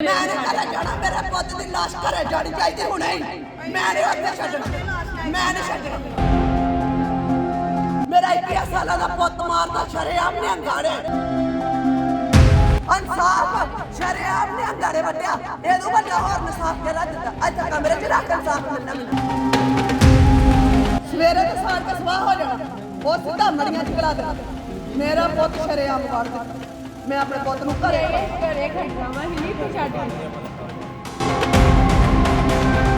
ਮੈਂ ਨਹੀਂ ਘਰੇ ਜਾਣਾ, ਮੇਰੇ ਪੁੱਤ ਦੀ ਲਾਸ਼ ਘਰੇ ਜਾਣੀ ਚਾਹੀਦੀ ਹੁਣੇ ਹੀ। ਮੈਂ ਨਹੀਂ ਉੱਥੇ ਛੱਡਣਾ, ਮੈਂ ਨਹੀਂ ਛੱਡਣਾ। ਮੇਰਾ 21 ਸਾਲਾਂ ਦਾ ਪੁੱਤ ਮਾਰਦਾ, ਸ਼ਰੇਆਮ ਨੇ ਅੰਗਾੜੇ ਅਨਸਾਫ ਸ਼ਰੇਆਮ ਨੇ ਅੰਗਾੜੇ ਵੱਟਿਆ। ਇਹਦੋਂ ਵੱਡਾ ਹੋਰ ਨਸਾਫ ਕੇ ਦਿੱਤਾ? ਅੱਜ ਤੱਕ ਕਮਰੇ 'ਚ ਰੱਖ ਇਨਸਾਫ ਮਿਲਣਾ ਮੈਨੂੰ। ਸਵੇਰੇ ਤੇ ਸਾਰ ਕੇ ਸਵਾਹ ਹੋ ਜਾਣਾ। ਉਹ ਸਿੱਧਾ ਮੜੀਆਂ ਚ ਕਰਾ ਦੇਣਾ ਮੇਰਾ ਪੁੱਤ ਸ਼ਰੇਆਮ ਵੜ ਦਿੱਤਾ। ਮੈਂ ਆਪਣੇ ਪੁੱਤ ਨੂੰ ਘਰੇ ਘਰੇ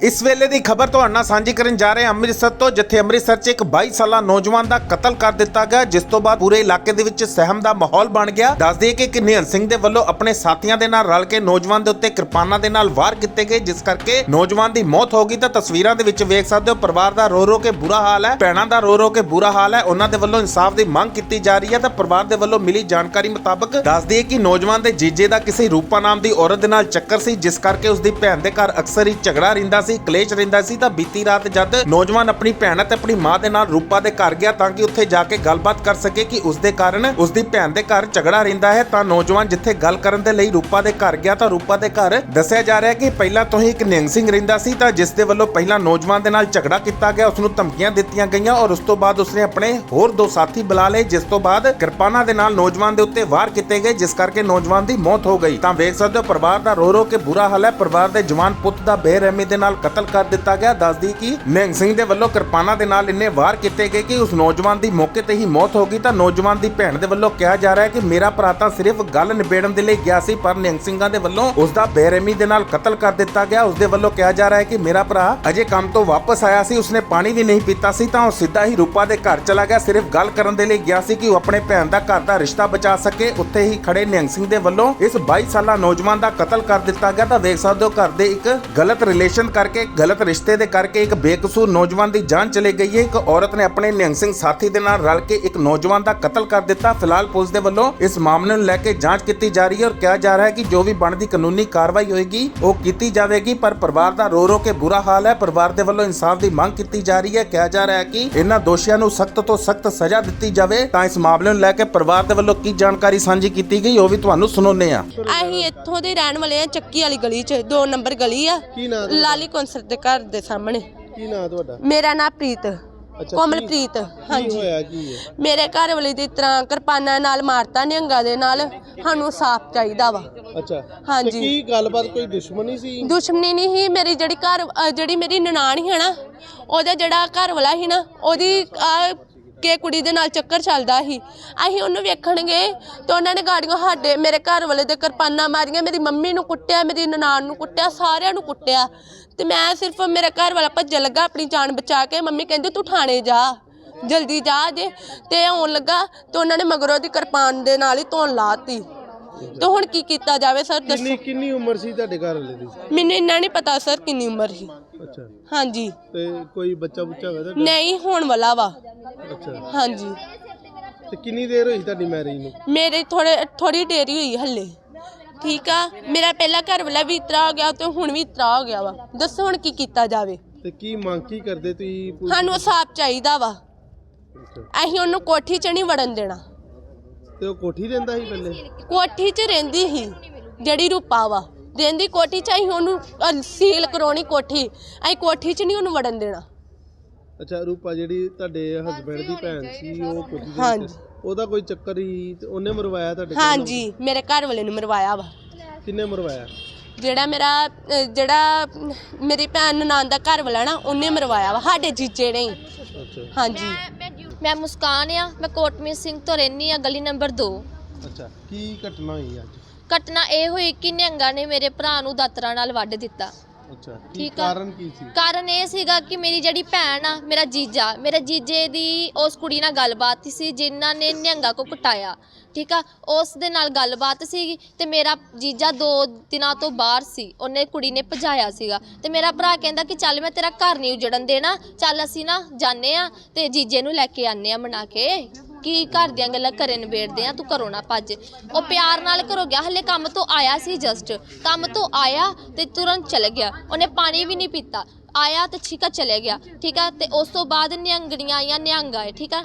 ਇਸ ਵੇਲੇ ਦੀ ਖਬਰ ਤੁਹਾਡੇ ਨਾਲ ਸਾਂਝੀ ਕਰਨ ਜਾ ਰਹੇ ਹਾਂ ਅੰਮ੍ਰਿਤਸਰ ਤੋਂ, ਜਿੱਥੇ ਅੰਮ੍ਰਿਤਸਰ 'ਚ ਇੱਕ 22 ਸਾਲਾ ਨੌਜਵਾਨ ਦਾ ਕਤਲ ਕਰ ਦਿੱਤਾ ਗਿਆ, ਜਿਸ ਤੋਂ ਬਾਅਦ ਪੂਰੇ ਇਲਾਕੇ ਦੇ ਵਿੱਚ ਸਹਿਮ ਦਾ ਮਾਹੌਲ ਬਣ ਗਿਆ। ਦੱਸ ਦਈਏ ਕਿ ਇੱਕ ਸਿੰਘ ਦੇ ਵੱਲੋਂ ਆਪਣੇ ਸਾਥੀਆਂ ਦੇ ਨਾਲ ਰਲ ਕੇ ਨੌਜਵਾਨ ਦੇ ਉੱਤੇ ਕਿਰਪਾਨਾਂ ਦੇ ਨਾਲ ਵਾਰ ਕੀਤੇ ਗਏ, ਜਿਸ ਕਰਕੇ ਨੌਜਵਾਨ ਦੀ ਮੌਤ ਹੋ ਗਈ। ਤਾਂ ਤਸਵੀਰਾਂ ਦੇ ਵਿੱਚ ਵੇਖ ਸਕਦੇ ਹੋ, ਪਰਿਵਾਰ ਦਾ ਰੋ ਰੋ ਕੇ ਬੁਰਾ ਹਾਲ ਹੈ, ਭੈਣਾਂ ਦਾ ਰੋ ਰੋ ਕੇ ਬੁਰਾ ਹਾਲ ਹੈ, ਉਹਨਾਂ ਦੇ ਵੱਲੋਂ ਇਨਸਾਫ ਦੀ ਮੰਗ ਕੀਤੀ ਜਾ ਰਹੀ ਹੈ। ਤਾਂ ਪਰਿਵਾਰ ਦੇ ਵੱਲੋਂ ਮਿਲੀ ਜਾਣਕਾਰੀ ਮੁਤਾਬਕ ਦੱਸ ਦਈਏ ਕਿ ਨੌਜਵਾਨ ਦੇ ਜੀਜੇ ਦਾ ਕਿਸੇ ਰੂਪਾ ਨਾਮ ਦੀ ਔਰਤ ਦੇ ਨਾਲ ਚੱਕਰ ਸੀ, ਜਿਸ ਕਰਕੇ ਉਸ ਦੀ ਭੈਣ ਦੇ ਘਰ ਅਕਸਰ ਹੀ ਝਗੜਾ ਰਹਿੰਦਾ ਸੀ। ਕਲੇਸ਼ ਰਹਿੰਦਾ ਸੀ, ਤਾਂ ਬੀਤੀ ਰਾਤ ਜਦ ਨੌਜਵਾਨ ਆਪਣੀ ਭੈਣ ਅਤੇ ਆਪਣੀ ਮਾਂ ਦੇ ਨਾਲ ਰੂਪਾ ਦੇ ਘਰ ਗਿਆ ਤਾਂ ਕਿ ਉੱਥੇ ਜਾ ਕੇ ਗੱਲਬਾਤ ਕਰ ਸਕੇ ਕਿ ਉਸ ਦੇ ਕਾਰਨ ਉਸ ਦੀ ਭੈਣ ਦੇ ਘਰ ਝਗੜਾ ਰਹਿੰਦਾ ਹੈ, ਤਾਂ ਨੌਜਵਾਨ ਜਿੱਥੇ ਗੱਲ ਕਰਨ ਦੇ ਲਈ ਰੂਪਾ ਦੇ ਘਰ ਗਿਆ ਤਾਂ ਰੂਪਾ ਦੇ ਘਰ ਦੱਸਿਆ ਜਾ ਰਿਹਾ ਹੈ ਕਿ ਪਹਿਲਾਂ ਤੋਂ ਹੀ ਇੱਕ ਨਿਹੰਗ ਸਿੰਘ ਰਹਿੰਦਾ ਸੀ, ਤਾਂ ਜਿਸ ਦੇ ਵੱਲੋਂ ਪਹਿਲਾਂ ਨੌਜਵਾਨ ਦੇ ਨਾਲ ਝਗੜਾ ਕੀਤਾ ਗਿਆ, ਉਸ ਨੂੰ ਧਮਕੀਆਂ ਦਿੱਤੀਆਂ ਗਈਆਂ ਔਰ ਉਸ ਤੋਂ ਬਾਅਦ ਉਸਨੇ ਆਪਣੇ ਹੋਰ ਦੋ ਸਾਥੀ ਬੁਲਾ ਲਏ, ਜਿਸ ਤੋਂ ਬਾਅਦ ਕਿਰਪਾਨਾਂ ਦੇ ਨਾਲ ਨੌਜਵਾਨ ਦੇ ਉੱਤੇ ਵਾਰ ਕੀਤੇ ਗਏ, ਜਿਸ ਕਰਕੇ ਨੌਜਵਾਨ ਦੀ ਮੌਤ ਹੋ ਗਈ। ਤਾਂ ਵੇਖ ਸਕਦੇ ਹੋ, ਪਰਿਵਾਰ ਦਾ ਰੋ ਰੋ ਕੇ ਬੁਰਾ ਹਾਲ ਹੈ, ਪਰਿਵਾਰ ਦੇ ਜਵਾਨ ਪੁੱਤ ਦਾ ਬੇਰਹਿਮੀ ਦੇ ਨਾਲ ਕਤਲ ਕਰ ਦਿੱਤਾ ਗਿਆ। ਦੱਸਦੀ ਕਿ ਨਿਹੰਗ ਸਿੰਘ ਦੇ ਵੱਲੋਂ ਕਿਰਪਾਨਾਂ ਦੇ ਨਾਲ ਇੰਨੇ ਵਾਰ ਕੀਤੇ ਗਏ ਕਿ ਉਸ ਨੌਜਵਾਨ ਦੀ ਮੌਕੇ ਤੇ ਹੀ ਮੌਤ ਹੋ ਗਈ। ਤਾਂ ਨੌਜਵਾਨ ਦੀ ਭੈਣ ਦੇ ਵੱਲੋਂ ਕਿਹਾ ਜਾ ਰਿਹਾ ਹੈ ਕਿ ਮੇਰਾ ਭਰਾ ਤਾਂ ਸਿਰਫ ਗੱਲ ਨਿਬੇੜਨ ਦੇ ਲਈ ਗਿਆ ਸੀ, ਪਰ ਨਿਹੰਗ ਸਿੰਘਾਂ ਦੇ ਵੱਲੋਂ ਉਸ ਦਾ ਬੇਰਹਿਮੀ ਦੇ ਨਾਲ ਕਤਲ ਕਰ ਦਿੱਤਾ ਗਿਆ। ਉਸ ਦੇ ਵੱਲੋਂ ਕਿਹਾ ਜਾ ਰਿਹਾ ਹੈ ਕਿ ਮੇਰਾ ਭਰਾ ਅਜੇ ਕੰਮ ਤੋਂ ਵਾਪਸ ਆਇਆ ਸੀ, ਉਸਨੇ ਪਾਣੀ ਵੀ ਨਹੀਂ ਪੀਤਾ ਸੀ, ਤਾਂ ਉਹ ਸਿੱਧਾ ਹੀ ਰੂਪਾ ਦੇ ਘਰ ਚਲਾ ਗਿਆ। ਸਿਰਫ ਗੱਲ ਕਰਨ ਦੇ ਲਈ ਗਿਆ ਸੀ ਕਿ ਉਹ ਆਪਣੇ ਭੈਣ ਦਾ ਘਰ ਦਾ ਰਿਸ਼ਤਾ ਬਚਾ ਸਕੇ। ਉੱਥੇ ਹੀ ਖੜੇ ਨਿਹੰਗ ਸਿੰਘ ਦੇ ਵੱਲੋਂ ਇਸ 22 ਸਾਲਾ ਨੌਜਵਾਨ ਦਾ ਕਤਲ ਕਰ ਦਿੱਤਾ ਗਿਆ। ਤਾਂ ਵੇਖ ਸਕਦੇ ਹੋ, ਘਰ ਦੇ ਇੱਕ ਗਲਤ ਰਿਲੇਸ਼ਨ ਕਰਕੇ ਗਲਤ ਰਿਸ਼ਤੇ ਦੇ ਕਰਕੇ ਇੱਕ ਬੇਕਸੂਰ ਨੌਜਵਾਨ ਦੀ ਜਾਨ ਚਲੇ ਗਈ ਹੈ। ਇੱਕ ਔਰਤ ਨੇ ਆਪਣੇ ਨਿਹੰਗ ਸਿੰਘ ਸਾਥੀ ਦੇ ਨਾਲ ਰਲ ਕੇ ਇੱਕ ਨੌਜਵਾਨ ਦਾ ਕਤਲ ਕਰ ਦਿੱਤਾ। ਫਿਲਹਾਲ ਪੁਲਿਸ ਦੇ ਵੱਲੋਂ ਇਸ ਮਾਮਲੇ ਨੂੰ ਲੈ ਕੇ ਜਾਂਚ ਕੀਤੀ ਜਾ ਰਹੀ ਹੈ ਔਰ ਕਿਹਾ ਜਾ ਰਿਹਾ ਹੈ ਕਿ ਜੋ ਵੀ ਬਣਦੀ ਕਾਨੂੰਨੀ ਕਾਰਵਾਈ ਹੋਏਗੀ ਉਹ ਕੀਤੀ ਜਾਵੇਗੀ ਪਰ ਪਰਿਵਾਰ ਦਾ ਰੋ ਰੋ ਕੇ ਬੁਰਾ ਹਾਲ ਹੈ। ਪਰਿਵਾਰ ਦੇ ਵੱਲੋਂ ਇਨਸਾਫ ਦੀ ਮੰਗ ਕੀਤੀ ਜਾ ਰਹੀ ਹੈ। ਕਿਹਾ ਜਾ ਰਿਹਾ ਹੈ ਕਿ ਇਹਨਾਂ ਦੋਸ਼ੀਆਂ ਨੂੰ ਸਖਤ ਤੋਂ ਸਖਤ ਸਜ਼ਾ ਦਿੱਤੀ ਜਾਵੇ। ਤਾਂ ਇਸ ਮਾਮਲੇ ਨੂੰ ਲੈ ਕੇ ਪਰਿਵਾਰ ਦੇ ਵੱਲੋਂ ਕੀ ਜਾਣਕਾਰੀ ਸਾਂਝੀ ਕੀਤੀ ਗਈ ਉਹ ਵੀ ਤੁਹਾਨੂੰ ਸੁਣਾਉਂਦੇ ਹਾਂ। ਅਸੀਂ ਇੱਥੋਂ ਦੇ ਰਹਿਣ ਵਾਲੇ ਆ ਚੱਕੀ ਵਾਲੀ ਗਲੀ 'ਚ ਦੋ ਨੰਬਰ ਗਲੀ ਆ। ਕੀ ਨਾਂ ਕੌਂਸਰ ਦੇ ਘਰ ਦੇ ਸਾਹਮਣੇ। ਕੀ ਨਾਂ ਤੁਹਾਡਾ? ਮੇਰਾ ਨਾਂ ਪ੍ਰੀਤ। ਕੋਮਲਪ੍ਰੀਤ ਕੀ ਹਾਂਜੀ। ਹੋਇਆ ਕੀ ਹੈ? ਮੇਰੇ ਘਰ ਵਾਲੇ ਦੀ ਤਰ੍ਹਾਂ ਕਿਰਪਾਨਾਂ ਨਾਲ ਮਾਰਤਾ ਨਿਹੰਗਾ ਦੇ ਨਾਲ। ਸਾਨੂੰ ਸਾਫ਼ ਚਾਹੀਦਾ ਵਾ। ਅੱਛਾ ਹਾਂਜੀ। ਕੀ ਗੱਲਬਾਤ ਕੋਈ ਦੁਸ਼ਮਣੀ ਸੀ? ਦੁਸ਼ਮਣੀ ਨਹੀਂ ਸੀ ਮੇਰੀ ਜਿਹੜੀ ਘਰ ਅ, ਜਿਹੜੀ ਮੇਰੀ ਨਨਾਣ ਸੀ ਨਾ ਉਹਦਾ ਜਿਹੜਾ ਘਰ ਵਾਲਾ ਸੀ ਨਾ ਉਹਦੀ ਆ ਕੇ ਕੁੜੀ ਦੇ ਨਾਲ ਚੱਕਰ ਚੱਲਦਾ ਸੀ। ਅਸੀਂ ਉਹਨੂੰ ਵੇਖਣ ਗਏ ਤੇ ਉਹਨਾਂ ਨੇ ਗਾੜੀਆਂ ਸਾਡੇ ਮੇਰੇ ਘਰ ਵਾਲੇ ਦੇ ਕਿਰਪਾਨਾਂ ਮਾਰੀਆਂ ਮੇਰੀ ਮੰਮੀ ਨੂੰ ਕੁੱਟਿਆ ਮੇਰੀ ਨਨਾਣ ਨੂੰ ਕੁੱਟਿਆ ਸਾਰਿਆਂ ਨੂੰ ਕੁੱਟਿਆ। ਤੇ ਮੈਂ ਸਿਰਫ ਮੇਰਾ ਘਰ ਵਾਲਾ ਭੱਜਣ ਲੱਗਾ ਆਪਣੀ ਜਾਨ ਬਚਾ ਕੇ। ਮੰਮੀ ਕਹਿੰਦੀ ਤੂੰ ਥਾਣੇ ਜਾ ਜਲਦੀ ਜਾ ਜੇ। ਤੇ ਆਉਣ ਲੱਗਾ ਤੇ ਉਹਨਾਂ ਨੇ ਮਗਰੋਂ ਦੀ ਕਿਰਪਾਨ ਦੇ ਨਾਲ ਹੀ ਧੋਣ ਲਾਤੀ ਤੇ ਹੁਣ ਕੀ ਕੀਤਾ ਜਾਵੇ ਸਰ ਦੱਸੋ। ਕਿੰਨੀ ਕਿੰਨੀ ਉਮਰ ਸੀ ਤੁਹਾਡੇ ਘਰ ਵਾਲੇ ਦੀ? ਮੈਨੂੰ ਇੰਨਾ ਨਹੀਂ ਪਤਾ ਸਰ ਕਿੰਨੀ ਉਮਰ ਸੀ। ਅੱਛਾ। ਹਾਂਜੀ। ਤੇ ਕੋਈ ਬੱਚਾ ਬੁੱਚਾ ਤੁਹਾਡਾ ਨਹੀਂ ਹੋਣ ਵਾਲਾ ਵਾ। ਅੱਛਾ। ਹਾਂਜੀ। ਤੇ ਕਿੰਨੀ ਦੇਰ ਹੋਈ ਤੁਹਾਡੀ ਮੈਰਿਜ ਨੂੰ? ਮੇਰੇ ਥੋੜੇ ਥੋੜੀ ਦੇਰੀ ਹੋਈ ਹੱਲੇ। ਠੀਕ ਆ? ਮੇਰਾ ਪਹਿਲਾ ਘਰ ਵਾਲਾ ਵੀ ਇਤਰਾ ਹੋ ਗਿਆ ਤੇ ਹੁਣ ਵੀ ਇਤਰਾ ਹੋ ਗਿਆ ਵਾ। ਦੱਸੋ ਹੁਣ ਕੀ ਕੀਤਾ ਜਾਵੇ। ਤੇ ਕੀ ਮੰਗ ਕੀ ਕਰਦੇ ਤੁਸੀਂ ਪੁਲਿਸ- ਸਾਨੂੰ ਸਾਫ਼ ਚਾਹੀਦਾ ਵਾ। ਅੱਛਾ। ਅਸੀਂ ਉਹਨੂੰ ਕੋਠੀ 'ਚ ਨਹੀਂ ਵੜਨ ਦੇਣਾ। ਤੇ ਉਹ ਕੋਠੀ ਰਹਿੰਦਾ ਸੀ ਪਹਿਲੇ? ਕੋਠੀ 'ਚ ਰਹਿੰਦੀ ਸੀ ਜਿਹੜੀ ਰੂਪਾ ਵਾ। ਰਹਿੰਦੀ ਕੋਠੀ 'ਚ ਅਸੀਂ ਉਹਨੂੰ ਅਹ, ਸੀਲ ਕਰਾਉਣੀ ਕੋਠੀ। ਅਸੀਂ ਕੋਠੀ 'ਚ ਨਹੀਂ ਉਹਨੂੰ ਵੜਨ ਦੇਣਾ। ਅੱਛਾ ਰੂਪਾ ਜਿਹੜੀ ਤੁਹਾਡੇ ਹਸਬੰਡ ਦੀ ਭੈਣ ਸੀ ਉਹ ਦੇ ਹਾਂਜੀ। ਉਹਦਾ ਕੋਈ ਚੱਕਰ ਹੀ ਤੇ ਉਹਨੇ ਮਰਵਾਇਆ ਤੁਹਾਡੇ ਘਰ ਹਾਂਜੀ ਮੇਰੇ ਘਰ ਵਾਲੇ ਨੂੰ ਮਰਵਾਇਆ ਵਾ? ਕਿੰਨੇ ਮਰਵਾਇਆ? ਜਿਹੜਾ ਮੇਰਾ ਅਹ, ਜਿਹੜਾ ਅਮ, ਮੇਰੀ ਭੈਣ ਨਨਾਣ ਦਾ ਘਰ ਵਾਲਾ ਨਾ ਉਹਨੇ ਮਰਵਾਇਆ ਵਾ ਸਾਡੇ ਜੀਜੇ ਨੇ ਹੀ। ਅੱਛਾ। ਹਾਂਜੀ। ਮੈਂ ਮੁਸਕਾਨ ਆ ਮੈਂ ਕੋਟਮੀਤ ਸਿੰਘ ਤੋਂ ਰਹਿੰਦੀ ਆ ਗਲੀ ਨੰਬਰ 2 ਅੱਛਾ ਕੀ ਘਟਨਾ ਹੋਈ ਅੱਜ? ਘਟਨਾ ਇਹ ਹੋਈ ਕਿ ਨਿਹੰਗਾ ਨੇ ਮੇਰੇ ਭਰਾ ਨੂੰ ਦਾਤਰਾ ਨਾਲ ਵੱਢ ਦਿੱਤਾ। ਅੱਛਾ ਕੀ ਠੀਕ ਆ। ਕਾਰਨ ਕੀ ਸੀ? ਕਾਰਨ ਇਹ ਸੀਗਾ ਕਿ ਮੇਰੀ ਜਿਹੜੀ ਭੈਣ ਆ ਮੇਰਾ ਜੀਜਾ ਮੇਰੇ ਜੀਜੇ ਦੀ ਉਸ ਕੁੜੀ ਨਾਲ ਗੱਲਬਾਤ ਸੀ ਜਿਨ੍ਹਾਂ ਨੇ ਨਿਹੰਗਾ ਕੋ ਕੁਟਾਇਆ ਠੀਕ ਆ? ਉਸ ਦੇ ਨਾਲ ਗੱਲਬਾਤ ਸੀ ਤੇ ਮੇਰਾ ਜੀਜਾ ਦੋ ਦਿਨਾਂ ਤੋਂ ਬਾਹਰ ਸੀ ਉਹਨੇ ਕੁੜੀ ਨੇ ਭਜਾਇਆ ਸੀਗਾ। ਤੇ ਮੇਰਾ ਭਰਾ ਕਹਿੰਦਾ ਕਿ ਚੱਲ ਮੈਂ ਤੇਰਾ ਘਰ ਨਹੀਂ ਉਜੜਨ ਦੇਣਾ ਚੱਲ ਅਸੀਂ ਨਾ ਜਾਣੇ ਆ ਤੇ ਜੀਜੇ ਨੂੰ ਲੈ ਕੇ ਆਨੇ ਆ ਮਨਾ ਕੇ। ਕੀ ਘਰ ਦੀਆਂ ਗੱਲਾਂ ਘਰੇ ਨਿਬੇੜਦੇ ਆ, ਤੂੰ ਘਰੋਂ ਨਾ ਭੱਜ। ਉਹ ਪਿਆਰ ਨਾਲ ਘਰੋਂ ਗਿਆ, ਹਲੇ ਕੰਮ ਤੋਂ ਆਇਆ ਸੀ ਜਸਟ ਕੰਮ ਤੋਂ ਆਇਆ ਤੇ ਤੁਰੰਤ ਚਲੇ ਗਿਆ। ਉਹਨੇ ਪਾਣੀ ਵੀ ਨਹੀਂ ਪੀਤਾ। ਆਇਆ ਤੇ ਛਿਕਾ ਚਲੇ ਗਿਆ। ਠੀਕ ਆ, ਤੇ ਉਸ ਤੋਂ ਬਾਅਦ ਨਿਹੰਗਣੀਆਂ ਆਈਆਂ ਨਿਹੰਗ ਆਏ, ਠੀਕ ਆ।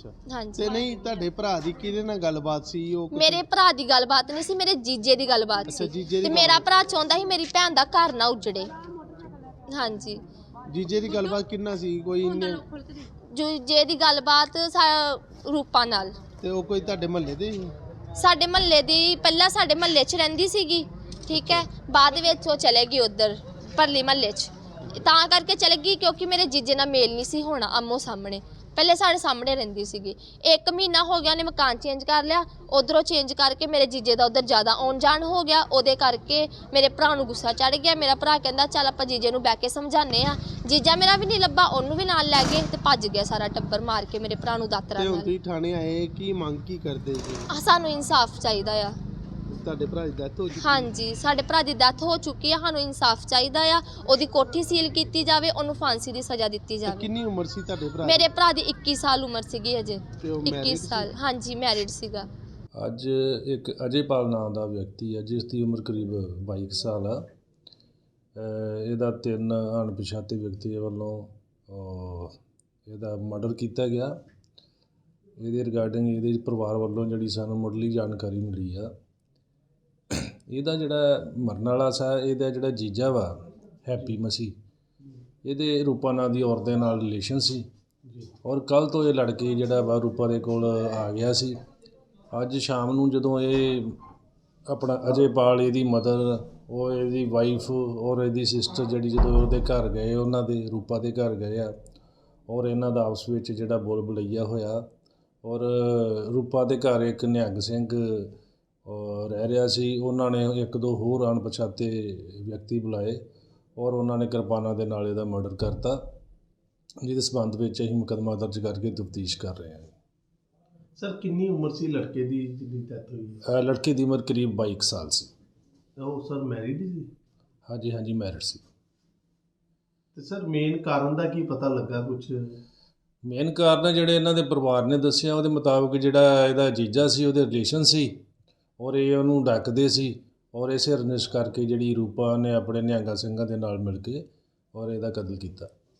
ਅੱਛਾ। ਹਾਂਜੀ। ਤੇ ਨਹੀਂ ਤੁਹਾਡੇ ਭਰਾ ਦੀ ਕਿਹਦੇ ਨਾਲ ਗੱਲਬਾਤ ਸੀ? ਉਹ ਕੁਛ- ਮੇਰੇ ਭਰਾ ਦੀ ਗੱਲਬਾਤ ਨਹੀਂ ਸੀ ਮੇਰੇ ਜੀਜੇ ਦੀ ਗੱਲਬਾਤ ਅੱਛਾ, ਸੀ। ਜੀਜੇ ਦੀ ਤੇ ਮੇਰਾ ਭਰਾ ਚਾਹੁੰਦਾ ਸੀ ਮੇਰੀ ਭੈਣ ਦਾ ਘਰ ਨਾ ਉਜੜੇ। ਹਾਂਜੀ। ਜੀਜੇ ਦੀ ਗੱਲਬਾਤ ਕਿੰਨਾ ਸੀ? ਕੋਈ ਇੰਨੇ ਜੀਜੇ ਦੀ ਗੱਲਬਾਤ ਸਾ- ਰੂਪਾ ਨਾਲ। ਤੇ ਉਹ ਕੋਈ ਤੁਹਾਡੇ ਮਹੱਲੇ ਦੇ ਸੀ? ਸਾਡੇ ਮਹੱਲੇ ਦੀ ਪਹਿਲਾਂ ਸਾਡੇ ਮਹੱਲੇ 'ਚ ਰਹਿੰਦੀ ਸੀਗੀ ਠੀਕ ਹੈ? ਬਾਅਦ ਵਿੱਚ ਉਹ ਚਲੇ ਗਈ ਉਧਰ ਪਰਲੀ ਮਹੱਲੇ 'ਚ। ਤਾਂ ਕਰਕੇ ਚਲੇ ਗਈ ਕਿਉਂਕਿ ਮੇਰੇ ਜੀਜੇ ਨਾਲ ਮੇਲ ਨਹੀਂ ਸੀ ਹੋਣਾ ਅੰਮੋ ਸਾਹਮਣੇ। ਪਹਿਲੇ ਸਾਡੇ ਸਾਹਮਣੇ ਰਹਿੰਦੀ ਸੀਗੀ। ਇੱਕ ਮਹੀਨਾ ਹੋ ਗਿਆ ਉਹਨੇ ਮਕਾਨ ਚੇਂਜ ਕਰ ਲਿਆ। ਉਧਰੋਂ ਚੇਂਜ ਕਰਕੇ ਮੇਰੇ ਜੀਜੇ ਦਾ ਉਧਰ ਜ਼ਿਆਦਾ ਆਉਣ ਜਾਣ ਹੋ ਗਿਆ। ਉਹਦੇ ਕਰਕੇ ਮੇਰੇ ਭਰਾ ਨੂੰ ਗੁੱਸਾ ਚੜ ਗਿਆ। ਮੇਰਾ ਭਰਾ ਕਹਿੰਦਾ ਚੱਲ ਆਪਾਂ ਜੀਜੇ ਨੂੰ ਬਹਿ ਕੇ ਸਮਝਾਉਂਦੇ ਆ ਜੀਜਾ ਮੇਰਾ ਵੀ ਨਹੀਂ ਲੱਭਾ। ਉਹਨੂੰ ਵੀ ਨਾਲ ਲੈ ਗਏ ਤੇ ਭੱਜ ਗਿਆ ਸਾਰਾ ਟੱਬਰ ਮਾਰ ਕੇ ਮੇਰੇ ਭਰਾ ਨੂੰ ਦਾਤਰਾ ਤੇ ਹੁਣ ਨਾਲ। ਤੁਸੀਂ ਥਾਣੇ ਆਏ ਕੀ ਮੰਗ ਕੀ ਕਰਦੇ ਜੀ? ਆਹ, ਸਾਨੂੰ ਇਨਸਾਫ ਚਾਹੀਦਾ ਆ। ਤੁਹਾਡੇ ਭਰਾ ਦੀ ਡੈਥ ਹੋ ਚੁੱਕੀ ਹਾਂਜੀ ਸਾਡੇ ਭਰਾ ਦੀ ਡੈਥ ਹੋ ਚੁੱਕੀ ਆ ਸਾਨੂੰ ਇਨਸਾਫ ਚਾਹੀਦਾ ਆ। ਉਹਦੀ ਕੋਠੀ ਸੀਲ ਕੀਤੀ ਜਾਵੇ ਉਹਨੂੰ ਫਾਂਸੀ ਦੀ ਸਜ਼ਾ ਦਿੱਤੀ ਤੇ ਜਾਵੇ। ਕਿੰਨੀ ਉਮਰ ਸੀ ਤੁਹਾਡੇ ਭਰਾ ਦੀ? ਮੇਰੇ ਭਰਾ ਦੀ 21 ਸਾਲ ਉਮਰ ਸੀਗੀ ਅਜੇ। ਤੇ ਉਹ 21 married ਸੀ? ਸਾਲ ਹਾਂਜੀ ਮੈਰਿਡ ਸੀਗਾ। ਅੱਜ ਇੱਕ ਅਜੇਪਾਲ ਨਾਮ ਦਾ ਵਿਅਕਤੀ ਹੈ ਜਿਸ ਦੀ ਉਮਰ ਕਰੀਬ 22 ਕੁ ਸਾਲ ਆ। ਅਹ ਇਹਦਾ ਤਿੰਨ ਅਣਪਛਾਤੇ ਵਿਅਕਤੀਆਂ ਵੱਲੋਂ ਅਹ ਇਹਦਾ ਮਰਡਰ ਕੀਤਾ ਗਿਆ। ਇਹਦੇ ਰਿਗਾਰਡਿੰਗ ਇਹਦੇ ਪਰਿਵਾਰ ਵੱਲੋਂ ਜਿਹੜੀ ਸਾਨੂੰ ਮੁੱਢਲੀ ਜਾਣਕਾਰੀ ਮਿਲੀ ਆ। ਇਹਦਾ ਜਿਹੜਾ ਮਰਨ ਵਾਲਾ ਸਾ ਇਹਦਾ ਜਿਹੜਾ ਜੀਜਾ ਵਾ ਹੈਪੀ ਮਸੀ ਇਹਦੇ ਰੂਪਾ ਨਾਂ ਦੀ ਔਰਤ ਦੇ ਨਾਲ ਰਿਲੇਸ਼ਨ ਸੀ। ਔਰ ਕੱਲ ਤੋਂ ਇਹ ਲੜਕੇ ਜਿਹੜਾ ਵਾ ਰੂਪਾ ਦੇ ਕੋਲ ਆ ਗਿਆ ਸੀ। ਅੱਜ ਸ਼ਾਮ ਨੂੰ ਜਦੋਂ ਇਹ ਆਪਣਾ ਅਜੇਪਾਲ ਇਹਦੀ ਮਦਰ ਉਹ ਇਹਦੀ ਵਾਈਫ ਔਰ ਇਹਦੀ ਸਿਸਟਰ ਜਿਹੜੀ ਜਦੋਂ ਉਹਦੇ ਘਰ ਗਏ ਉਹਨਾਂ ਦੇ ਰੂਪਾ ਦੇ ਘਰ ਗਏ ਆ। ਔਰ ਇਹਨਾਂ ਦਾ ਆਪਸ ਵਿੱਚ ਜਿਹੜਾ ਬੋਲ ਬਲਈਆ ਹੋਇਆ। ਔਰ ਰੂਪਾ ਦੇ ਘਰ ਇੱਕ ਨਿਹੰਗ ਸਿੰਘ ਰਹਿ ਰਿਹਾ ਸੀ ਉਹਨਾਂ ਨੇ ਇੱਕ ਦੋ ਹੋਰ ਅਣਪਛਾਤੇ ਵਿਅਕਤੀ ਬੁਲਾਏ ਔਰ ਉਹਨਾਂ ਨੇ ਕਿਰਪਾਨਾਂ ਦੇ ਨਾਲ ਇਹਦਾ ਮਰਡਰ ਕਰਤਾ ਜਿਹਦੇ ਸਬੰਧ ਵਿੱਚ ਅਸੀਂ ਮੁਕੱਦਮਾ ਦਰਜ ਕਰਕੇ ਤਫਤੀਸ਼ ਕਰ ਰਹੇ ਹਾਂ। ਸਰ ਕਿੰਨੀ ਉਮਰ ਸੀ ਲੜਕੇ ਦੀ ਜਿਹਦੀ ਡੈਥ ਹੋਈ ਅਹ ਲੜਕੀ ਦੀ ਉਮਰ ਕਰੀਬ 22 ਕੁ ਸਾਲ ਸੀ। ਉਹ ਸਰ ਮੈਰਿਡ ਸੀ? ਹਾਂਜੀ ਹਾਂਜੀ ਮੈਰਿਡ ਸੀ। ਤੇ ਸਰ ਮੇਨ ਕਾਰਨ ਦਾ ਕੀ ਪਤਾ ਲੱਗਾ ਕੁਝ ਮੇਨ ਕਾਰਨ ਹੈ ਜਿਹੜੇ ਇਹਨਾਂ ਦੇ ਪਰਿਵਾਰ ਨੇ ਦੱਸਿਆ ਉਹਦੇ ਮੁਤਾਬਕ ਜਿਹੜਾ ਇਹਦਾ ਜੀਜਾ ਸੀ ਉਹਦੇ ਰਿਲੇਸ਼ਨ ਸੀ ਔਰ ਇਹ ਉਹਨੂੰ ਡੱਕਦੇ ਸੀ ਔਰ ਇਸੇ ਰੰਜਿਸ਼ ਕਰਕੇ ਜਿਹੜੀ ਰੂਪਾ ਨੇ ਆਪਣੇ ਨਿਹੰਗਾ ਸਿੰਘਾਂ ਦੇ ਨਾਲ ਮਿਲ ਕੇ ਔਰ ਇਹਦਾ ਕਤਲ ਕੀਤਾ।